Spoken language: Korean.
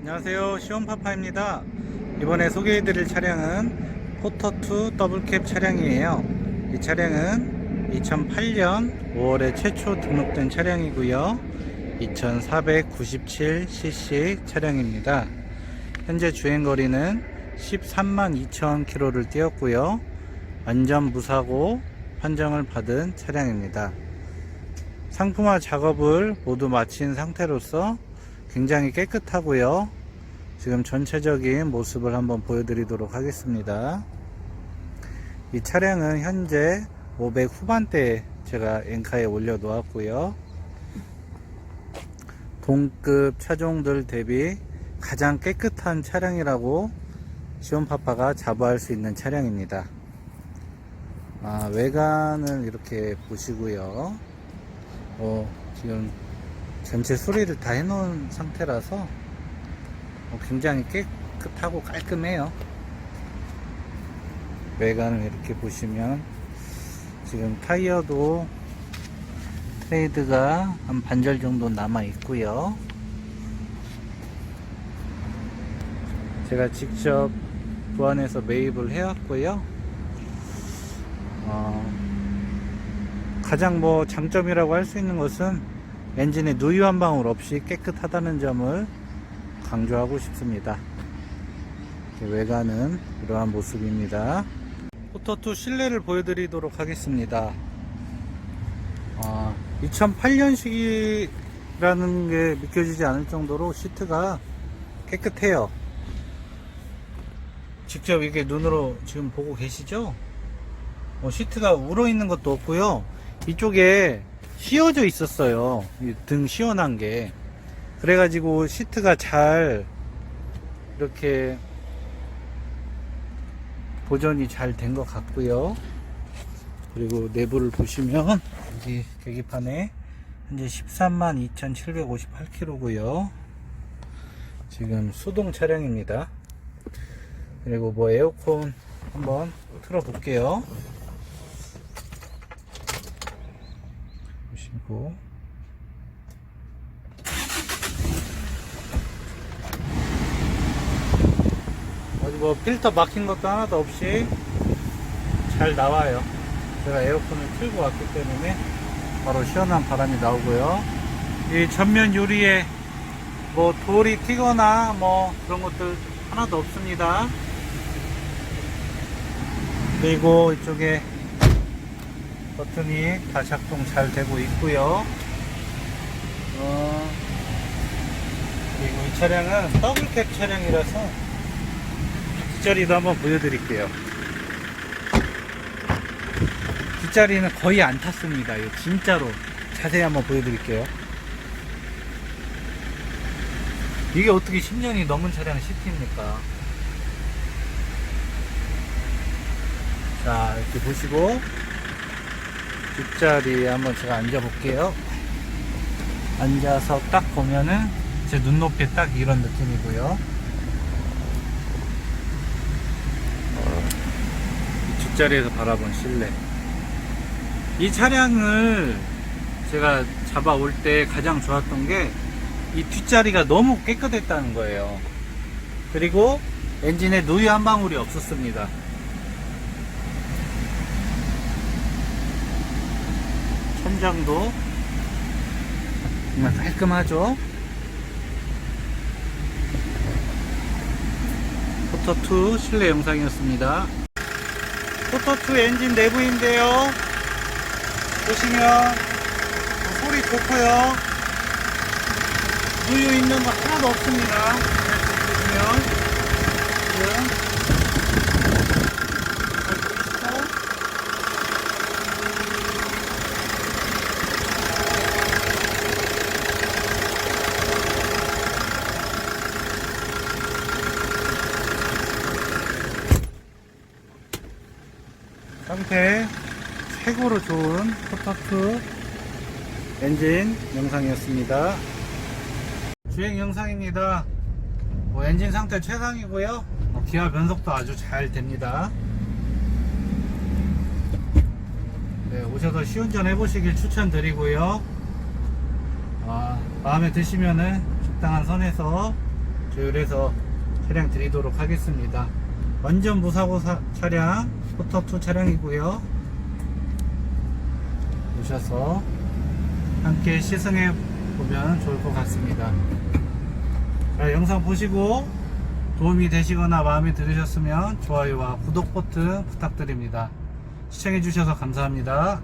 안녕하세요. 시원파파입니다. 이번에 소개해드릴 차량은 포터2 더블캡 차량이에요. 이 차량은 2008년 5월에 최초 등록된 차량이고요. 2497cc 차량입니다. 현재 주행거리는 13만 2천 킬로를 뛰었고요. 완전 무사고 판정을 받은 차량입니다. 상품화 작업을 모두 마친 상태로서 굉장히 깨끗하고요. 지금 전체적인 모습을 한번 보여드리도록 하겠습니다. 이 차량은 현재 500 후반대에 제가 엔카에 올려 놓았고요. 동급 차종들 대비 가장 깨끗한 차량이라고 시온파파가 자부할 수 있는 차량입니다. 아, 외관을 이렇게 보시고요. 어, 지금 전체 수리를 다 해놓은 상태라서 어, 굉장히 깨끗하고 깔끔해요. 외관을 이렇게 보시면 지금 타이어도 트레이드가 한 반절 정도 남아 있고요. 제가 직접 부안해서 매입을 해왔고요. 어, 가장 뭐 장점이라고 할 수 있는 것은 엔진에 누유 한 방울 없이 깨끗하다는 점을 강조하고 싶습니다. 외관은 이러한 모습입니다. 포터2 실내를 보여드리도록 하겠습니다. 아, 2008년식이라는 게 믿겨지지 않을 정도로 시트가 깨끗해요. 직접 이게 눈으로 지금 보고 계시죠? 어, 시트가 울어 있는 것도 없고요. 이쪽에 씌워져 있었어요. 이등 시원한 게. 그래가지고 시트가 잘 이렇게 보존이 잘 된 것 같고요. 그리고 내부를 보시면 여기 계기판에 현재 13만 2,758km고요. 지금 수동 차량입니다. 그리고 뭐 에어컨 한번 틀어 볼게요. 보시고 어디 뭐 필터 막힌 것도 하나도 없이 잘 나와요. 제가 에어컨을 틀고 왔기 때문에 바로 시원한 바람이 나오고요. 이 전면 유리에 뭐 돌이 튀거나 뭐 그런 것들 하나도 없습니다. 그리고 이쪽에 버튼이 다 작동 잘 되고 있고요. 어, 그리고 이 차량은 더블캡 차량이라서 뒷자리도 한번 보여드릴게요. 뒷자리는 거의 안 탔습니다. 이거 진짜로 자세히 한번 보여드릴게요. 이게 어떻게 10년이 넘은 차량 시트입니까? 자, 이렇게 보시고 뒷자리에 한번 제가 앉아 볼게요. 앉아서 딱 보면은 제 눈높이에 딱 이런 느낌이고요. 이 뒷자리에서 바라본 실내. 이 차량을 제가 잡아올 때 가장 좋았던 게 이 뒷자리가 너무 깨끗했다는 거예요. 그리고 엔진에 누유 한 방울이 없었습니다. 천장도 정말 깔끔하죠. 포터2 실내 영상이었습니다. 포터2 엔진 내부인데요. 보시면 소리 좋고요. 누유 있는 거 하나도 없습니다. 보시면 지금 상태 최고로 좋은 포터2 엔진 영상이었습니다. 주행 영상입니다. 뭐 엔진 상태 최상이고요. 뭐 기아 변속도 아주 잘 됩니다. 네, 오셔서 시운전 해보시길 추천드리고요. 아, 마음에 드시면은 적당한 선에서 조율해서 차량 드리도록 하겠습니다. 완전 무사고 사- 차량, 포터2 차량이고요. 오셔서 함께 시승해 보면 좋을 것 같습니다. 자, 영상 보시고 도움이 되시거나 마음에 들으셨으면 좋아요와 구독 버튼 부탁드립니다. 시청해 주셔서 감사합니다.